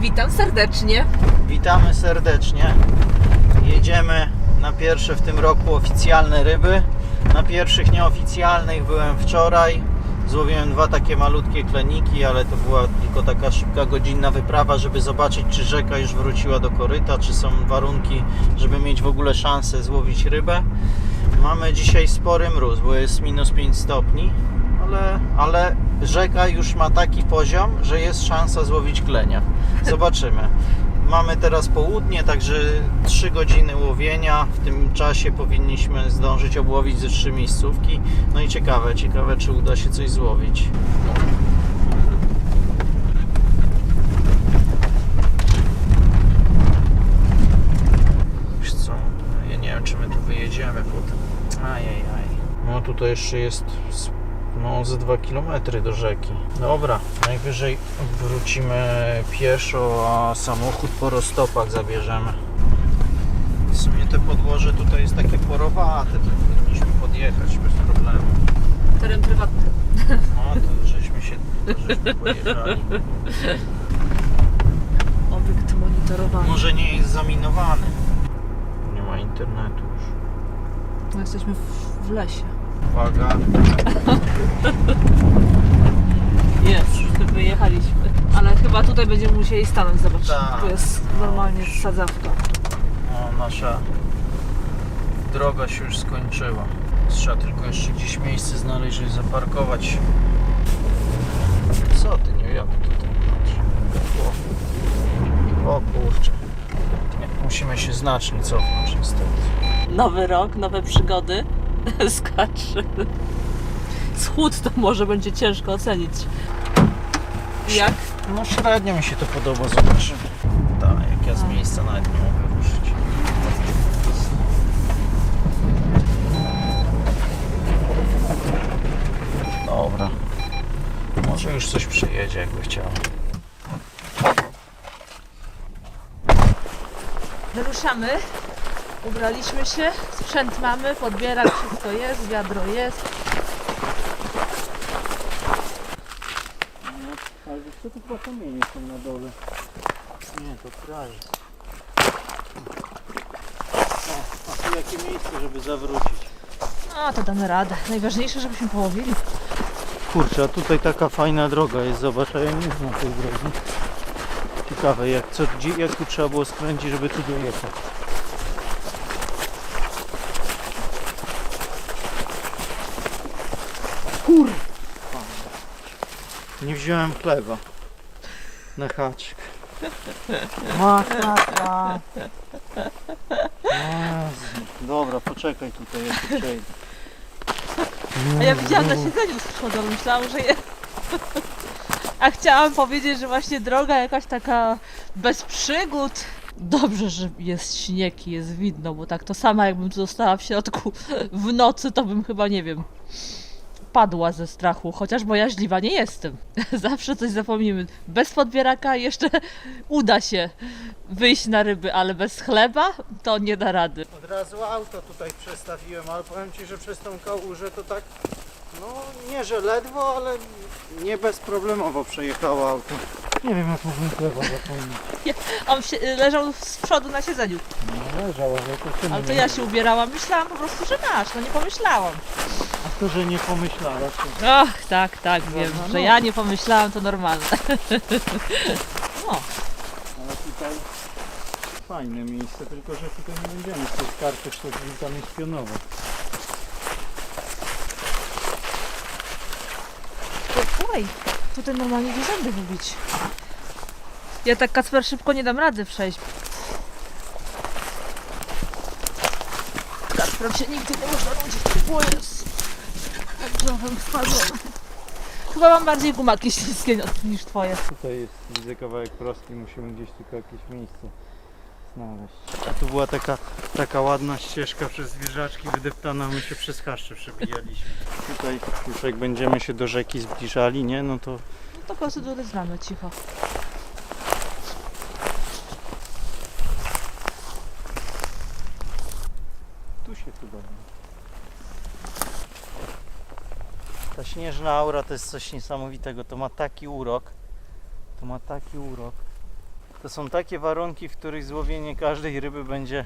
Witam serdecznie. Witamy serdecznie. Jedziemy na pierwsze w tym roku oficjalne ryby. Na pierwszych nieoficjalnych byłem wczoraj. Złowiłem dwa takie malutkie kleniki, ale to była tylko taka szybka godzinna wyprawa, żeby zobaczyć, czy rzeka już wróciła do koryta, czy są warunki, żeby mieć w ogóle szansę złowić rybę. Mamy dzisiaj spory mróz, bo jest minus 5 stopni, ale, ale rzeka już ma taki poziom, że jest szansa złowić klenia. Zobaczymy. Mamy teraz południe, także 3 godziny łowienia. W tym czasie powinniśmy zdążyć obłowić ze trzy miejscówki. No i ciekawe, ciekawe czy uda się coś złowić. Wiesz co, ja nie wiem czy my tu wyjedziemy potem. Ajajaj. No tutaj jeszcze jest no ze 2 km do rzeki. Dobra, najwyżej wrócimy pieszo, a samochód po roztopach zabierzemy. W sumie te podłoże tutaj jest takie porowate, to powinniśmy podjechać bez problemu. Teren prywatny. No to żeśmy się żeśmy pojechali. Obiekt monitorowany. Może nie jest zaminowany. Nie ma internetu już. No, jesteśmy w, w lesie. Uwaga. Jest, wyjechaliśmy. Ale chyba tutaj będziemy musieli stanąć, zobacz. Tak. Tu jest normalnie sadzawka. Nasza droga się już skończyła. Trzeba tylko jeszcze gdzieś miejsce znaleźć, żeby zaparkować. Co ty, nie wiem tutaj. O, o kurczę. Nie, musimy się znacznie cofnąć niestety. Nowy rok, nowe przygody. Skacz. Schód to może będzie ciężko ocenić. Jak? No średnio mi się to podoba, zobaczymy. Tak, jak ja z miejsca nawet nie mogę ruszyć. Dobra. Może już coś przyjedzie, jakby chciał. Wyruszamy. Ubraliśmy się, sprzęt mamy, podbierak, wszystko jest, wiadro jest. Ale wiesz co, to chyba kamienie są na dole. Nie, to kraj. O, a tu jakie miejsce, żeby zawrócić. No to damy radę. Najważniejsze, żebyśmy połowili. Kurczę, a tutaj taka fajna droga jest, zobacz, a ja nie znam tej drogi. Ciekawe, jak, co, gdzie, jak tu trzeba było skręcić, żeby tu dojechać. Nie wziąłem chleba na haczyk. Masakra. Jezu. Dobra, poczekaj tutaj, ja tu przejdę. A ja widziałam na siedzeniu z przodu, myślałam, że je... A chciałam powiedzieć, że właśnie droga jakaś taka bez przygód. Dobrze, że jest śnieg i jest widno, bo tak to sama jakbym tu została w środku w nocy, to bym chyba, nie wiem, padła ze strachu, chociaż bojaźliwa nie jestem. Zawsze coś zapomnimy. Bez podbieraka jeszcze uda się wyjść na ryby, ale bez chleba to nie da rady. Od razu auto tutaj przestawiłem, ale powiem Ci, że przez tą kałużę to tak, no nie, że ledwo, ale nie bezproblemowo przejechało auto. Nie wiem jak mógłbym chleba zapomnieć. On się, leżał z przodu na siedzeniu. No leżał, ale to Ale to ja się ubierałam, myślałam po prostu, że masz, no nie pomyślałam. To, że nie pomyślałaś. Och, tak, tak, wiem, no, że no. ja nie pomyślałam, to normalne. No, Ale tutaj fajne miejsce, tylko że tutaj nie będziemy z sztuk tam jest pionowo. słuchaj, tutaj normalnie do zęby wybić. Ja tak Kacper szybko nie dam rady przejść. Kacper się nigdy nie można nudzić. O jest. Drzewem wpadłem. Chyba mam bardziej gumaki śliskie niż twoje. Tutaj jest, widzę kawałek prosty, musimy gdzieś tylko jakieś miejsce znaleźć. A tu była taka, taka ładna ścieżka przez zwierzaczki wydeptana, my się przez chaszcze przebijaliśmy. Tutaj już jak będziemy się do rzeki zbliżali, nie, no to No to procedury znamy, cicho. tu się chyba Ta śnieżna aura to jest coś niesamowitego, to ma taki urok, to ma taki urok. To są takie warunki, w których złowienie każdej ryby będzie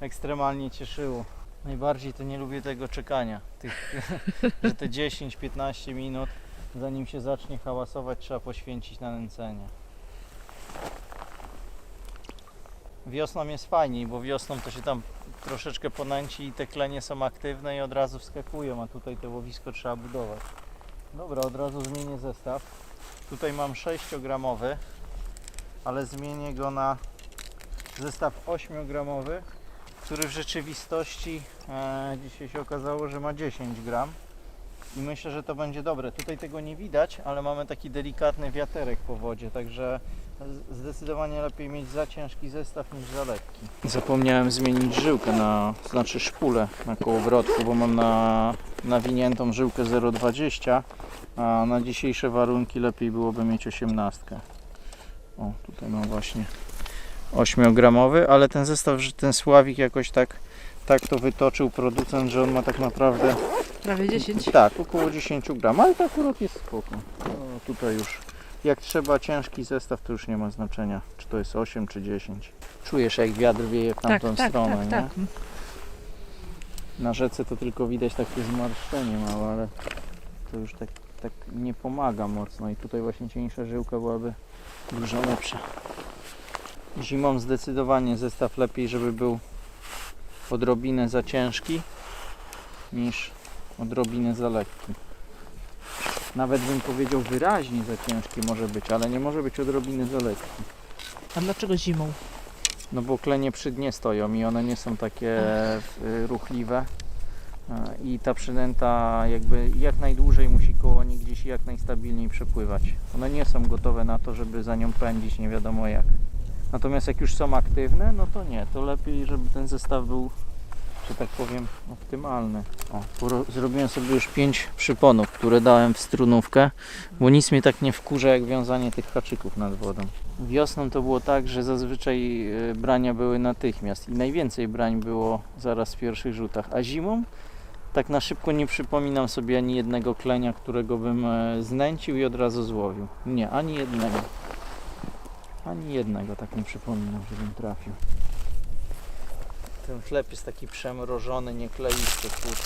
ekstremalnie cieszyło. Najbardziej to nie lubię tego czekania. Tych, że te 10-15 minut, zanim się zacznie hałasować, trzeba poświęcić na nęcenie. Wiosną jest fajniej, bo wiosną to się tam troszeczkę ponęci i te klenie są aktywne i od razu wskakują, a tutaj to łowisko trzeba budować. Dobra, od razu zmienię zestaw. Tutaj mam 6-gramowy, ale zmienię go na zestaw 8-gramowy, który w rzeczywistości e, dzisiaj się okazało, że ma 10 gram. I myślę, że to będzie dobre. Tutaj tego nie widać, ale mamy taki delikatny wiaterek po wodzie, także zdecydowanie lepiej mieć za ciężki zestaw niż za lekki. Zapomniałem zmienić żyłkę na, znaczy szpulę na kołowrotku, bo mam na nawiniętą żyłkę 0,20, a na dzisiejsze warunki lepiej byłoby mieć 18. O, tutaj mam właśnie 8-gramowy, ale ten zestaw, że ten Sławik jakoś tak, tak to wytoczył producent, że on ma tak naprawdę Prawie 10. tak, około 10 gram, ale to akurat jest spoko. No, tutaj już, jak trzeba ciężki zestaw, to już nie ma znaczenia, czy to jest 8 czy 10. Czujesz jak wiatr wieje w Tak, tamtą tak, stronę, tak, nie? tak. Na rzece to tylko widać takie zmarszczenie małe, ale to już tak, tak nie pomaga mocno i tutaj właśnie cieńsza żyłka byłaby dużo lepsza. Zimą zdecydowanie zestaw lepiej, żeby był odrobinę za ciężki niż odrobinę za lekki. Nawet bym powiedział wyraźnie za ciężki może być, ale nie może być odrobinę za lekki. A dlaczego zimą? No bo klenie przy dnie stoją i one nie są takie y, ruchliwe. E, I ta przynęta jakby jak najdłużej musi koło nich gdzieś jak najstabilniej przepływać. One nie są gotowe na to, żeby za nią pędzić nie wiadomo jak. Natomiast jak już są aktywne, no to nie, to lepiej, żeby ten zestaw był, że tak powiem, optymalny. O, zrobiłem sobie już 5 przyponów, które dałem w strunówkę, bo nic mnie tak nie wkurza jak wiązanie tych haczyków nad wodą. Wiosną to było tak, że zazwyczaj e, brania były natychmiast i najwięcej brań było zaraz w pierwszych rzutach, a zimą tak na szybko nie przypominam sobie ani jednego klenia, którego bym e, znęcił i od razu złowił. Nie, ani jednego. Ani jednego tak nie przypominam, żebym trafił. Ten chleb jest taki przemrożony, niekleisty, kurczę.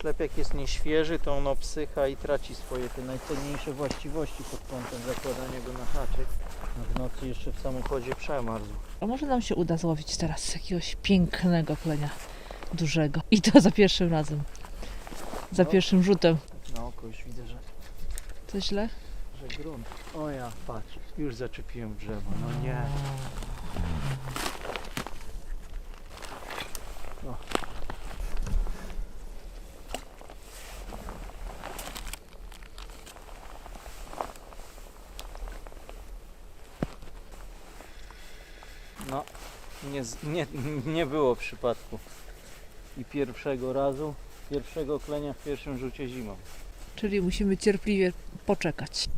Chleb jak jest nieświeży, to on obsycha i traci swoje te najcenniejsze właściwości pod kątem zakładania go na haczyk. A w nocy jeszcze w samochodzie przemarzł. A może nam się uda złowić teraz jakiegoś pięknego klenia, dużego. I to za pierwszym razem. Za No. pierwszym rzutem. Na oko już widzę, że, To źle? że grunt. O ja, patrz, już zaczepiłem drzewo, no nie. O. No, nie, nie, nie było przypadku. I pierwszego razu, pierwszego klenia w pierwszym rzucie zimą. Czyli musimy cierpliwie poczekać.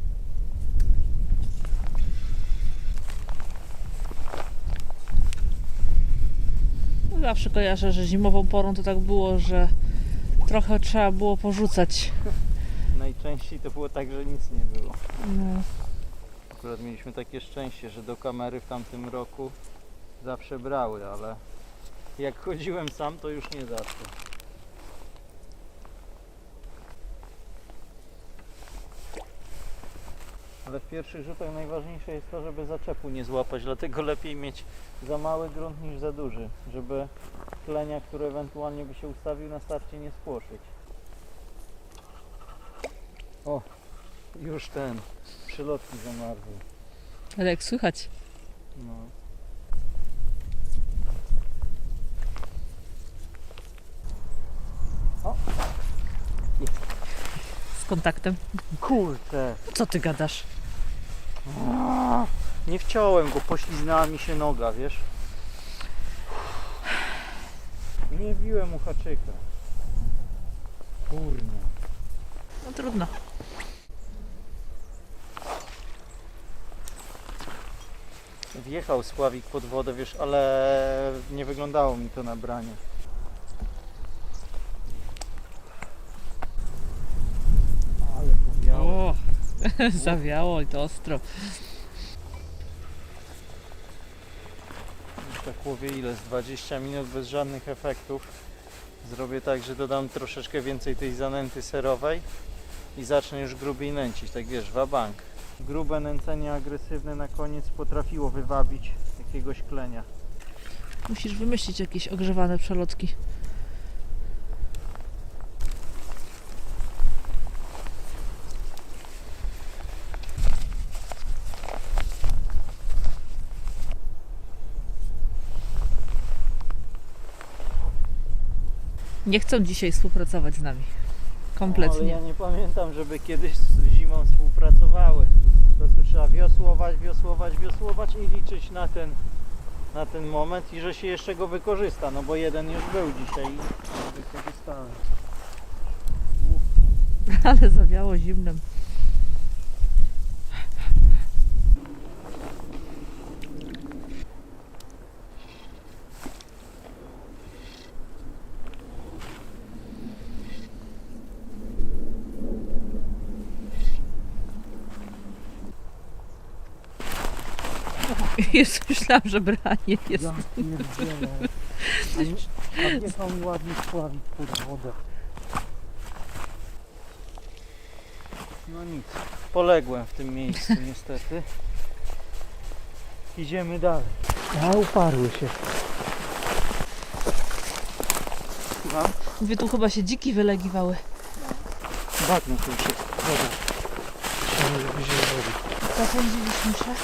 Zawsze kojarzę, że zimową porą to tak było, że trochę trzeba było porzucać. Najczęściej to było tak, że nic nie było. No, Akurat mieliśmy takie szczęście, że do kamery w tamtym roku zawsze brały, ale jak chodziłem sam, to już nie zawsze. Ale w pierwszych rzutach najważniejsze jest to, żeby zaczepu nie złapać, dlatego lepiej mieć za mały grunt niż za duży, żeby klenia, który ewentualnie by się ustawił na starcie nie spłoszyć. O, już ten, przylotki zamarzły. ale jak słychać, No. Z kontaktem. Kurczę. Co ty gadasz? Nie wciąłem go, pośliznęła mi się noga, wiesz? Nie biłem u haczyka. Kurna. No trudno. Wjechał Sławik pod wodę, wiesz, ale nie wyglądało mi to na branie. Ale powiało. O, zawiało i to ostro. tak łowię ile? Z 20 minut bez żadnych efektów. Zrobię tak, że dodam troszeczkę więcej tej zanęty serowej i zacznę już grubiej nęcić, tak wiesz, wabank. Grube nęcenie agresywne na koniec potrafiło wywabić jakiegoś klenia. Musisz wymyślić jakieś ogrzewane przelotki. Nie chcą dzisiaj współpracować z nami. Ale Kompletnie. ja nie pamiętam, żeby kiedyś z zimą współpracowały. To tu trzeba wiosłować, wiosłować, wiosłować i liczyć na ten, na ten moment i że się jeszcze go wykorzysta, no bo jeden już był dzisiaj i wykorzystałem. Ale zawiało zimnem. Jest, myślałam, że branie jest. Ja pierdzielę. A ładnie spławić pod wodę. No nic. Poległem w tym miejscu niestety. Idziemy dalej. A uparły się. Słucham? Mówię, tu chyba się dziki wylegiwały. Bagno tu. Woda. Się wody. Zapędziliśmy się.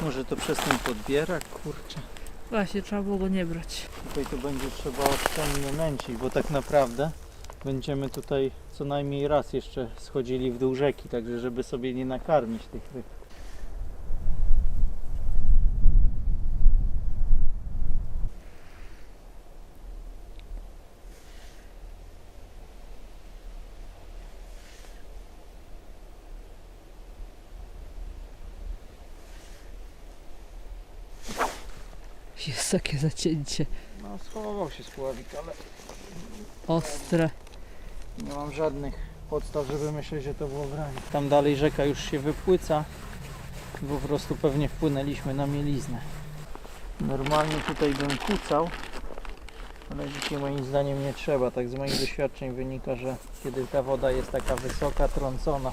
No. Może to przez ten podbierak, kurczę. Właśnie, trzeba było go nie brać. Tutaj to będzie trzeba oszczędnie nęcić, bo tak naprawdę będziemy tutaj co najmniej raz jeszcze schodzili w dół rzeki, także żeby sobie nie nakarmić tych ryb. Takie zacięcie. No schował się spławik, ale Ostre. nie mam żadnych podstaw, żeby myśleć, że to było branie. Tam dalej rzeka już się wypłyca, bo po prostu pewnie wpłynęliśmy na mieliznę. Normalnie tutaj bym kucał, ale dzisiaj moim zdaniem nie trzeba. Tak z moich doświadczeń wynika, że kiedy ta woda jest taka wysoka, trącona,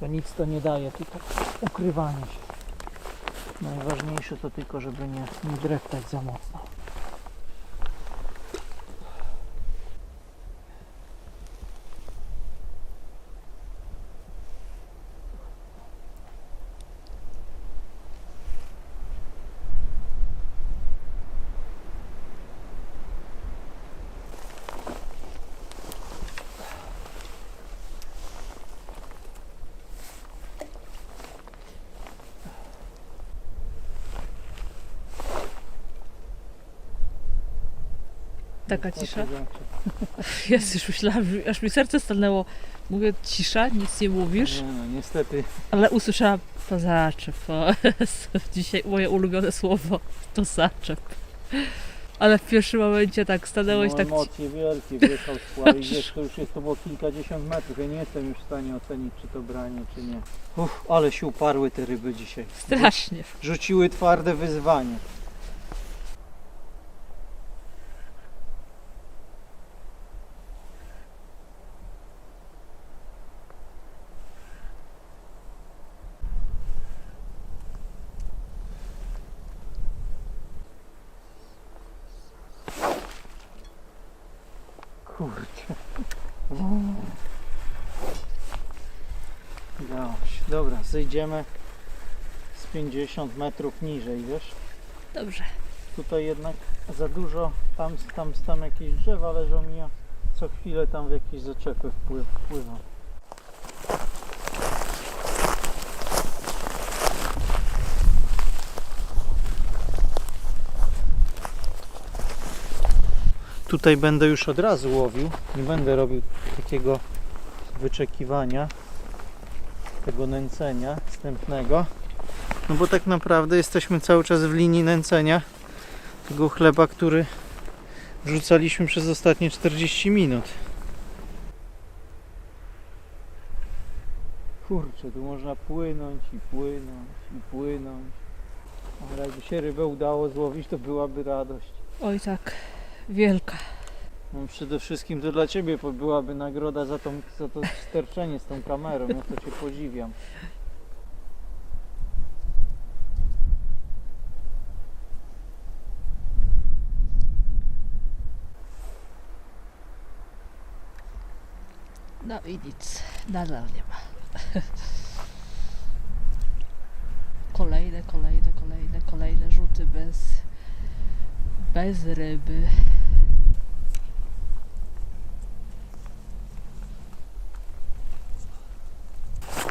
to nic to nie daje, tylko ukrywanie się. Najważniejsze to tylko, żeby nie, nie dreptać za mocno. Taka cisza. Jest, już myślałam, że aż mi serce stanęło. Mówię, cisza, nic nie mówisz, Nie, no, niestety ale usłyszałam to zaczep. O, Dzisiaj moje ulubione słowo to zaczep. Ale w pierwszym momencie tak stanęłeś no, tak. emocje wielkie, wjechał spławi, wiesz, to już jest to było kilkadziesiąt metrów, ja nie jestem już w stanie ocenić, czy to branie, czy nie. Uff, ale się uparły te ryby dzisiaj. Strasznie. Rzuciły twarde wyzwanie. Kurczę. Dobra, zejdziemy z 50 metrów niżej, wiesz? Dobrze. Tutaj jednak za dużo, tam, tam, tam jakieś drzewa leżą i ja co chwilę tam w jakieś zaczepy wpływ, wpływam. Tutaj będę już od razu łowił, nie będę robił takiego wyczekiwania, tego nęcenia wstępnego. No bo tak naprawdę jesteśmy cały czas w linii nęcenia tego chleba, który wrzucaliśmy przez ostatnie 40 minut. Kurczę, tu można płynąć i płynąć i płynąć. Ale jakby się rybę udało złowić, to byłaby radość. Oj tak, wielka. No przede wszystkim to dla Ciebie byłaby nagroda za, tą, za to sterczenie z tą kamerą, ja to Cię podziwiam. No i nic, nadal nie ma. Kolejne, kolejne, kolejne, kolejne rzuty bez, bez ryby.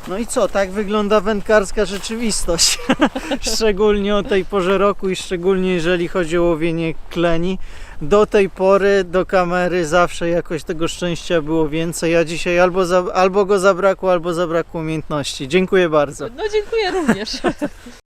No i co, tak wygląda wędkarska rzeczywistość. szczególnie o tej porze roku i szczególnie jeżeli chodzi o łowienie kleni. Do tej pory do kamery zawsze jakoś tego szczęścia było więcej, a dzisiaj albo, za, albo go zabrakło, albo zabrakło umiejętności. Dziękuję bardzo. No dziękuję również.